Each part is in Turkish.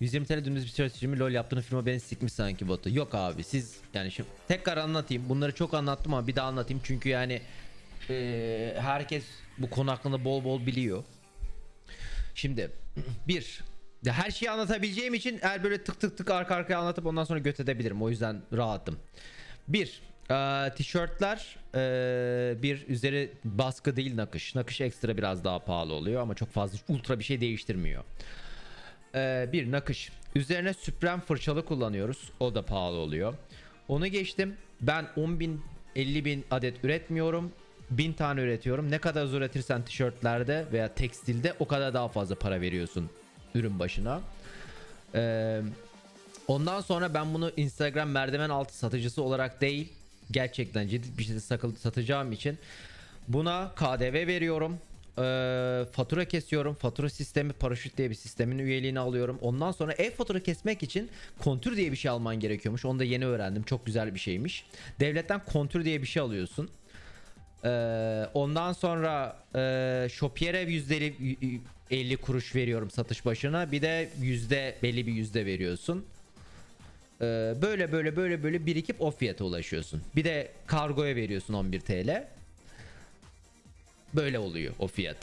120 TL dümdüz bir stratejimi lol yaptığını firma beni sikmiş sanki botu. Yok abi siz yani şimdi tekrar anlatayım. Bunları çok anlattım ama bir daha anlatayım. Çünkü yani eee, herkes bu konu hakkında bol bol biliyor. Şimdi bir ya her şeyi anlatabileceğim için eğer böyle tık tık tık arka arkaya anlatıp ondan sonra göt edebilirim. O yüzden rahatım. Bir eee, tişörtler eee, bir üzeri baskı değil nakış. Nakış ekstra biraz daha pahalı oluyor ama çok fazla ultra bir şey değiştirmiyor. Eee, bir nakış. Üzerine süprem fırçalı kullanıyoruz. O da pahalı oluyor. Onu geçtim. Ben 10 bin 50 bin adet üretmiyorum. 1000 tane üretiyorum. Ne kadar üretirsen tişörtlerde veya tekstilde o kadar daha fazla para veriyorsun ürün başına. Eee Ondan sonra ben bunu Instagram merdiven altı satıcısı olarak değil gerçekten ciddi bir şekilde satacağım için buna KDV veriyorum. Ee, fatura kesiyorum. Fatura sistemi paraşüt diye bir sistemin üyeliğini alıyorum. Ondan sonra e-fatura kesmek için kontür diye bir şey alman gerekiyormuş. Onu da yeni öğrendim. Çok güzel bir şeymiş. Devletten kontür diye bir şey alıyorsun. Ee, ondan sonra e, Shopier'e yüzdeli 50 kuruş veriyorum satış başına. Bir de yüzde belli bir yüzde veriyorsun. Böyle böyle böyle böyle birikip o fiyata ulaşıyorsun. Bir de kargoya veriyorsun 11 TL. Böyle oluyor o fiyat.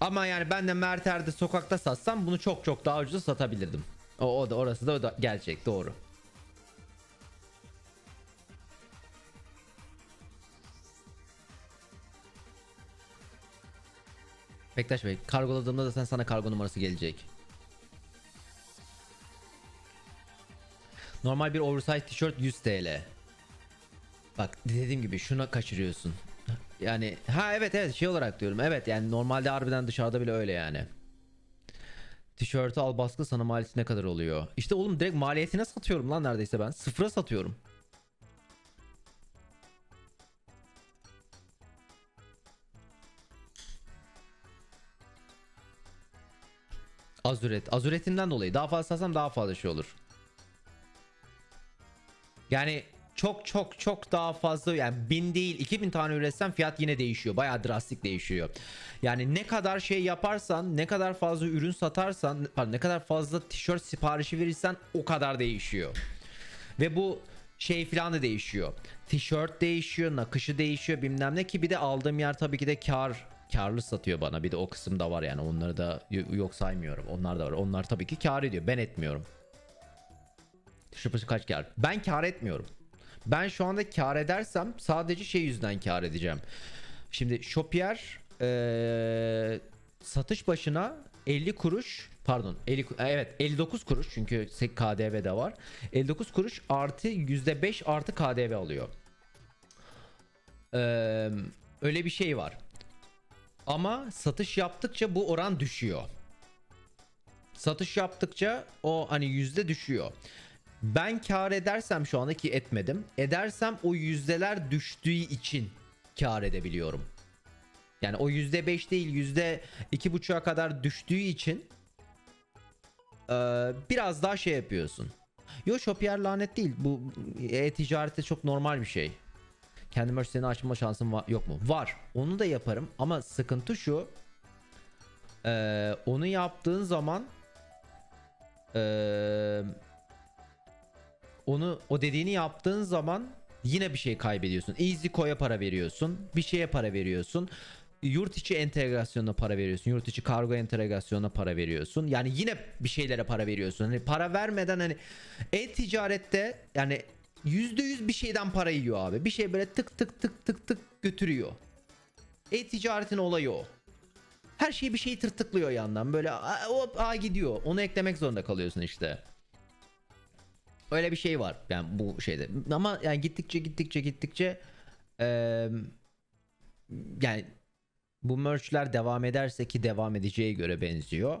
Ama yani ben de Merter'de sokakta satsam bunu çok çok daha ucuza satabilirdim. O, o da orası da, o da gerçek doğru. Bektaş Bey kargoladığımda da sen sana kargo numarası gelecek. Normal bir oversize tişört 100 TL. Bak dediğim gibi şuna kaçırıyorsun. Yani ha evet evet şey olarak diyorum. Evet yani normalde harbiden dışarıda bile öyle yani. Tişörtü al baskı sana maliyeti ne kadar oluyor? İşte oğlum direkt maliyetine satıyorum lan neredeyse ben. Sıfıra satıyorum. Az üret. Az üretimden dolayı daha fazla satsam daha fazla şey olur. Yani çok çok çok daha fazla yani bin değil 2000 tane üretsem fiyat yine değişiyor. Bayağı drastik değişiyor. Yani ne kadar şey yaparsan ne kadar fazla ürün satarsan pardon, ne kadar fazla tişört siparişi verirsen o kadar değişiyor. Ve bu şey falan da değişiyor. Tişört değişiyor, nakışı değişiyor bilmem ne ki bir de aldığım yer tabii ki de kar karlı satıyor bana. Bir de o kısım da var yani. Onları da yok saymıyorum. Onlar da var. Onlar tabii ki kar ediyor. Ben etmiyorum. Şüphesi kaç kar? Ben kar etmiyorum. Ben şu anda kar edersem sadece şey yüzden kar edeceğim. Şimdi Shopier eee, satış başına 50 kuruş pardon 50 ku- evet 59 kuruş çünkü KDV de var. 59 kuruş artı %5 artı KDV alıyor. Eee, öyle bir şey var. Ama satış yaptıkça bu oran düşüyor. Satış yaptıkça o hani yüzde düşüyor. Ben kar edersem şu anda ki etmedim. Edersem o yüzdeler düştüğü için kar edebiliyorum. Yani o yüzde beş değil yüzde iki buçuğa kadar düştüğü için eee, biraz daha şey yapıyorsun. Yo Shopier lanet değil. Bu e-ticarette çok normal bir şey. Kendi merchant'ini açma şansım var, yok mu? Var. Onu da yaparım ama sıkıntı şu. eee, onu yaptığın zaman eee onu o dediğini yaptığın zaman yine bir şey kaybediyorsun. EasyCo'ya para veriyorsun. Bir şeye para veriyorsun. Yurt içi entegrasyonuna para veriyorsun. Yurt içi kargo entegrasyonuna para veriyorsun. Yani yine bir şeylere para veriyorsun. Hani para vermeden hani e-ticarette yani %100 bir şeyden para yiyor abi. Bir şey böyle tık tık tık tık tık götürüyor. E-ticaretin olayı o. Her şeyi bir şeyi tırtıklıyor yandan. Böyle hop, a gidiyor. Onu eklemek zorunda kalıyorsun işte. Öyle bir şey var yani bu şeyde. Ama yani gittikçe gittikçe gittikçe eee, yani bu merchler devam ederse ki devam edeceği göre benziyor.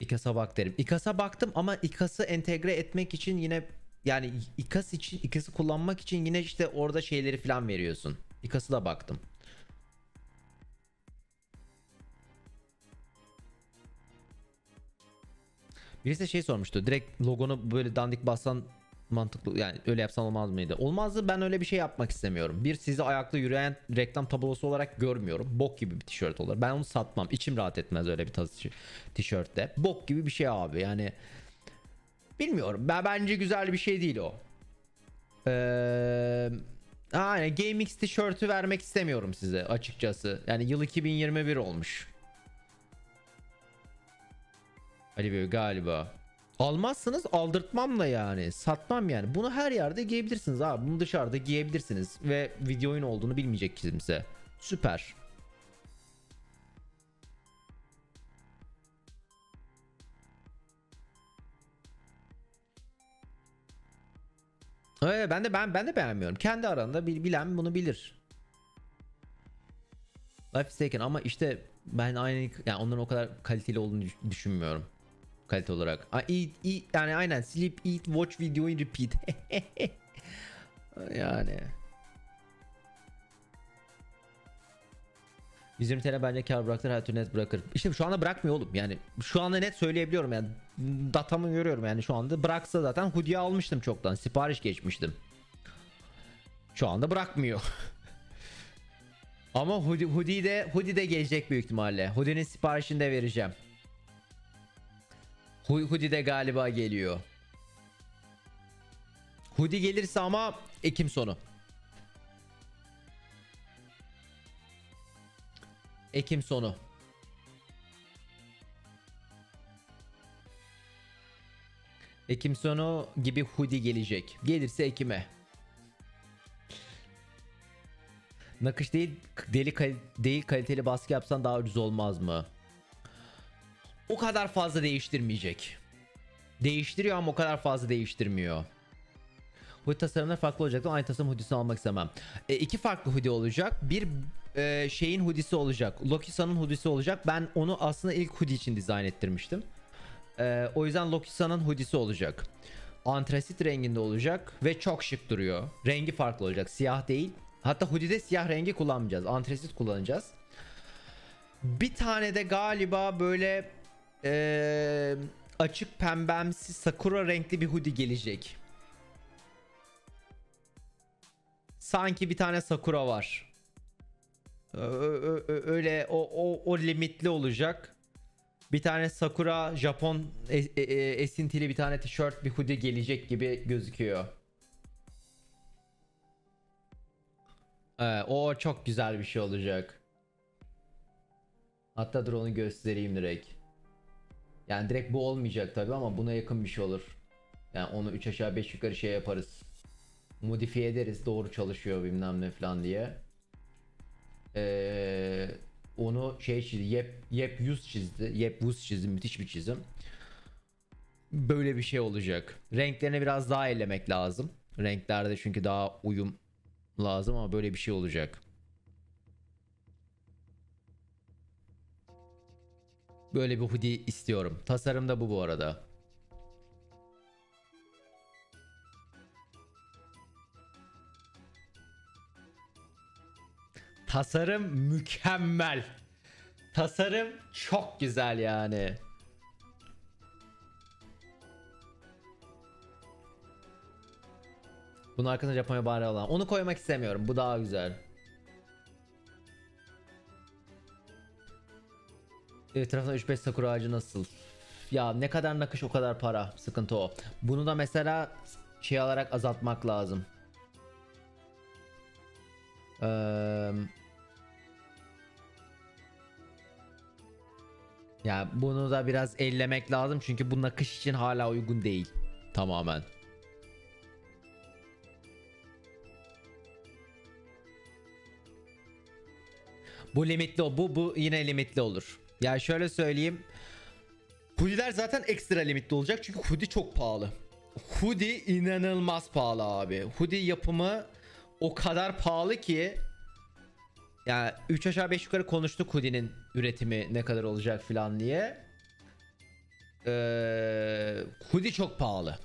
İKAS'a bak derim. İKAS'a baktım ama İKAS'ı entegre etmek için yine yani İKAS için İKAS'ı kullanmak için yine işte orada şeyleri falan veriyorsun. İKAS'a da baktım. Birisi şey sormuştu. Direkt logonu böyle dandik bassan mantıklı yani öyle yapsam olmaz mıydı? Olmazdı ben öyle bir şey yapmak istemiyorum. Bir sizi ayakta yürüyen reklam tablosu olarak görmüyorum. Bok gibi bir tişört olur. Ben onu satmam. İçim rahat etmez öyle bir tişörtte. Bok gibi bir şey abi yani. Bilmiyorum. Ben bence güzel bir şey değil o. Eee Aynen GameX tişörtü vermek istemiyorum size açıkçası. Yani yıl 2021 olmuş. Ali Bey galiba. Almazsınız aldırtmam da yani. Satmam yani. Bunu her yerde giyebilirsiniz abi. Bunu dışarıda giyebilirsiniz. Ve video oyun olduğunu bilmeyecek kimse. Süper. Evet ben de ben ben de beğenmiyorum. Kendi aranda bil- bilen bunu bilir. Life is taken ama işte ben aynı yani onların o kadar kaliteli olduğunu düş- düşünmüyorum. Kalite olarak. A, eat, eat, yani aynen sleep, eat, watch video, repeat. yani. 120 TL bence kar bırakır her türlü net bırakır. İşte şu anda bırakmıyor oğlum yani şu anda net söyleyebiliyorum yani datamı görüyorum yani şu anda bıraksa zaten hoodie almıştım çoktan sipariş geçmiştim. Şu anda bırakmıyor. Ama hoodie, hoodie de hoodie de gelecek büyük ihtimalle. Hoodie'nin siparişini de vereceğim. Hu- Hoodie de galiba geliyor. Hoodie gelirse ama Ekim sonu. Ekim sonu. Ekim sonu gibi hoodie gelecek. Gelirse Ekim'e. Nakış değil deli kal- değil kaliteli baskı yapsan daha ucuz olmaz mı? O kadar fazla değiştirmeyecek. Değiştiriyor ama o kadar fazla değiştirmiyor. Hoodie tasarımları farklı olacak. Aynı tasarım hoodiesini almak istemem. E, iki farklı hoodie olacak. Bir e, şeyin hoodiesi olacak. Loki-san'ın hoodiesi olacak. Ben onu aslında ilk hoodie için dizayn ettirmiştim. E, o yüzden Loki-san'ın hoodiesi olacak. Antrasit renginde olacak ve çok şık duruyor. Rengi farklı olacak. Siyah değil. Hatta hoodie'de siyah rengi kullanmayacağız. Antrasit kullanacağız. Bir tane de galiba böyle e, açık pembemsi sakura renkli bir hoodie gelecek. Sanki bir tane sakura var. Öyle o, o, o limitli olacak. Bir tane sakura Japon e- e- esintili bir tane tişört bir hoodie gelecek gibi gözüküyor. Ee, o çok güzel bir şey olacak. Hatta dur onu göstereyim direkt. Yani direkt bu olmayacak tabi ama buna yakın bir şey olur. Yani onu 3 aşağı 5 yukarı şey yaparız. Modifiye ederiz doğru çalışıyor bilmem ne falan diye. Ee, onu şey çizdi. Yep, yep yüz çizdi. Yep yüz çizdi. Müthiş bir çizim. Böyle bir şey olacak. Renklerini biraz daha ellemek lazım. Renklerde çünkü daha uyum lazım ama böyle bir şey olacak. Böyle bir hoodie istiyorum. Tasarım da bu bu arada. Tasarım mükemmel. Tasarım çok güzel yani. Bunun arkasında Japonya bayrağı olan. Onu koymak istemiyorum. Bu daha güzel. Etrafında 3-5 sakura ağacı nasıl? Ya ne kadar nakış o kadar para. Sıkıntı o. Bunu da mesela şey alarak azaltmak lazım. Eee Ya bunu da biraz ellemek lazım çünkü bu nakış için hala uygun değil. Tamamen. Bu limitli o. Bu bu yine limitli olur. Ya şöyle söyleyeyim. Hoodie'ler zaten ekstra limitli olacak çünkü hoodie çok pahalı. Hoodie inanılmaz pahalı abi. Hoodie yapımı o kadar pahalı ki ya 3 aşağı 5 yukarı konuştuk Hoodie'nin üretimi ne kadar olacak falan diye. Ee, hoodie çok pahalı.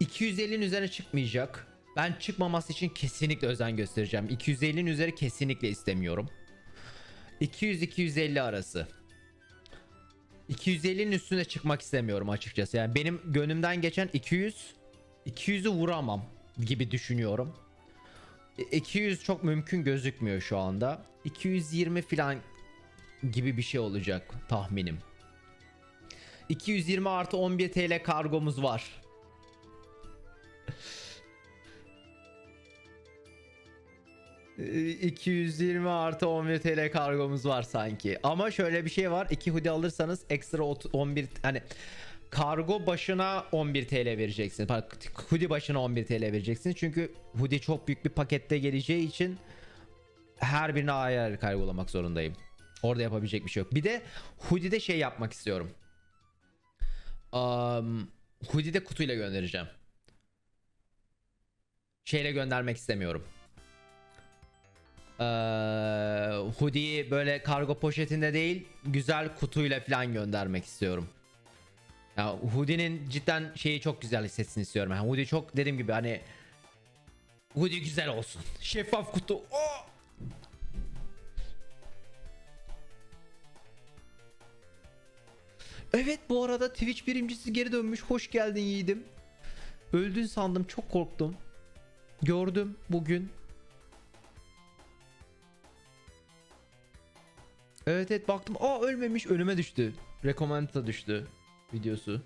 250'nin üzerine çıkmayacak. Ben çıkmaması için kesinlikle özen göstereceğim. 250'nin üzeri kesinlikle istemiyorum. 200-250 arası. 250'nin üstüne çıkmak istemiyorum açıkçası. Yani benim gönlümden geçen 200 200'ü vuramam gibi düşünüyorum. E, 200 çok mümkün gözükmüyor şu anda. 220 falan gibi bir şey olacak tahminim. 220 artı 11 TL kargomuz var. 220 artı 11 TL kargomuz var sanki. Ama şöyle bir şey var. 2 hoodie alırsanız ekstra ot- 11 hani kargo başına 11 TL vereceksiniz. Hoodie başına 11 TL vereceksiniz. Çünkü hoodie çok büyük bir pakette geleceği için her birine ayrı kargolamak zorundayım. Orada yapabilecek bir şey yok. Bir de hoodie'de şey yapmak istiyorum. Um, hoodie'de kutuyla göndereceğim. Şeyle göndermek istemiyorum. Ee, hoodie'yi böyle kargo poşetinde değil güzel kutuyla falan göndermek istiyorum. Ya hoodie'nin cidden şeyi çok güzel hissetsin istiyorum. Yani hoodie çok dediğim gibi hani hoodie güzel olsun. Şeffaf kutu. Oh! Evet bu arada Twitch birincisi geri dönmüş. Hoş geldin yiğidim. Öldün sandım çok korktum. Gördüm bugün. Evet evet baktım. Aa ölmemiş önüme düştü. Recommended'a düştü videosu.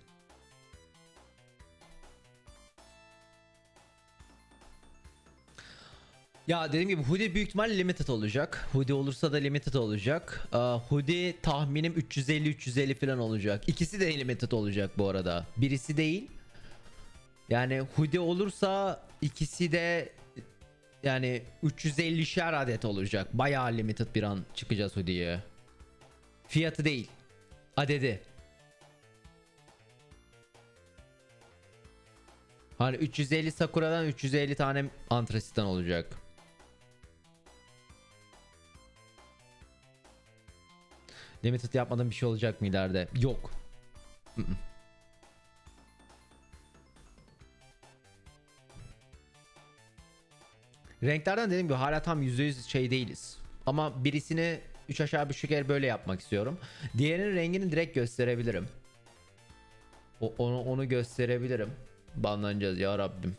Ya dediğim gibi hoodie büyük ihtimalle limited olacak. Hoodie olursa da limited olacak. Aa, hoodie tahminim 350-350 falan olacak. İkisi de limited olacak bu arada. Birisi değil. Yani hoodie olursa ikisi de yani 350'şer adet olacak. Bayağı limited bir an çıkacağız hoodie'ye. Fiyatı değil. Adedi. Hani 350 Sakura'dan 350 tane antrasitten olacak. Limited yapmadan bir şey olacak mı ileride? Yok. Renklerden dediğim gibi hala tam %100 şey değiliz. Ama birisini 3 aşağı 5 yukarı böyle yapmak istiyorum. Diğerinin rengini direkt gösterebilirim. O, onu onu gösterebilirim. Banlanacağız ya Rabbim.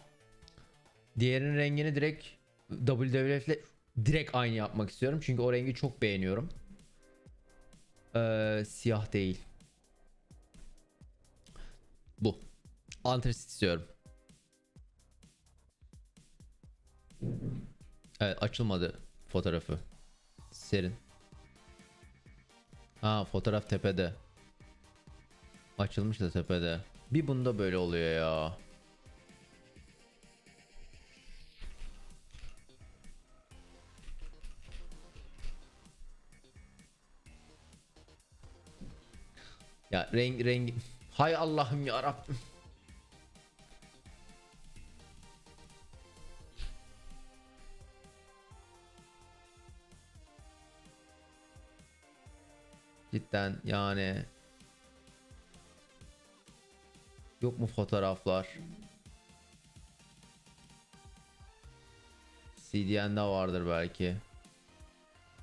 Diğerinin rengini direkt WWF ile direkt aynı yapmak istiyorum. Çünkü o rengi çok beğeniyorum. Ee, siyah değil. Bu. Antrasit istiyorum. Evet açılmadı fotoğrafı. Serin. Ha fotoğraf tepede. Açılmış da tepede. Bir bunda böyle oluyor ya. Ya renk renk Hay Allah'ım ya Rabbim. Cidden yani Yok mu fotoğraflar? CDN'de vardır belki.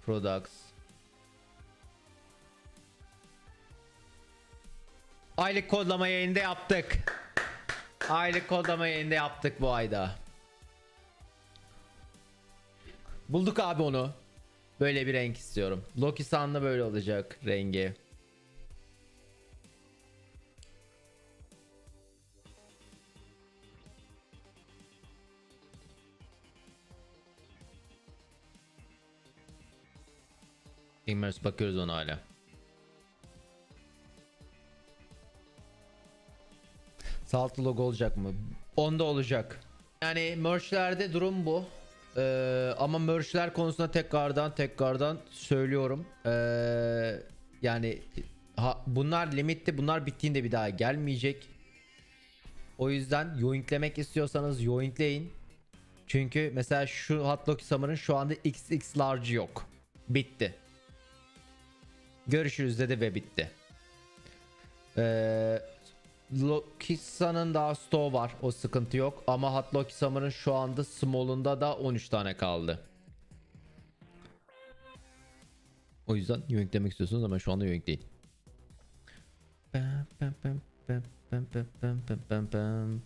Products. Aylık kodlama yayında yaptık. Aylık kodlama yayında yaptık bu ayda. Bulduk abi onu. Böyle bir renk istiyorum. Loki Sun'da böyle olacak rengi. Immers bakıyoruz ona hala. Saltlı logo olacak mı? Onda olacak. Yani merchlerde durum bu. Ee, ama merchler konusunda tekrardan tekrardan söylüyorum. Ee, yani ha, bunlar limitti. Bunlar bittiğinde bir daha gelmeyecek. O yüzden yoinklemek istiyorsanız yoinkleyin. Çünkü mesela şu Hot Loki Summer'ın şu anda XX large yok. Bitti. Görüşürüz dedi ve bitti. Ee, Lokisa'nın daha stoğu var. O sıkıntı yok. Ama Hot Loki Summer'ın şu anda small'unda da 13 tane kaldı. O yüzden yoink demek istiyorsunuz ama şu anda yoink değil. Pam, pam, pam, pam, pam, pam, pam, pam, pam.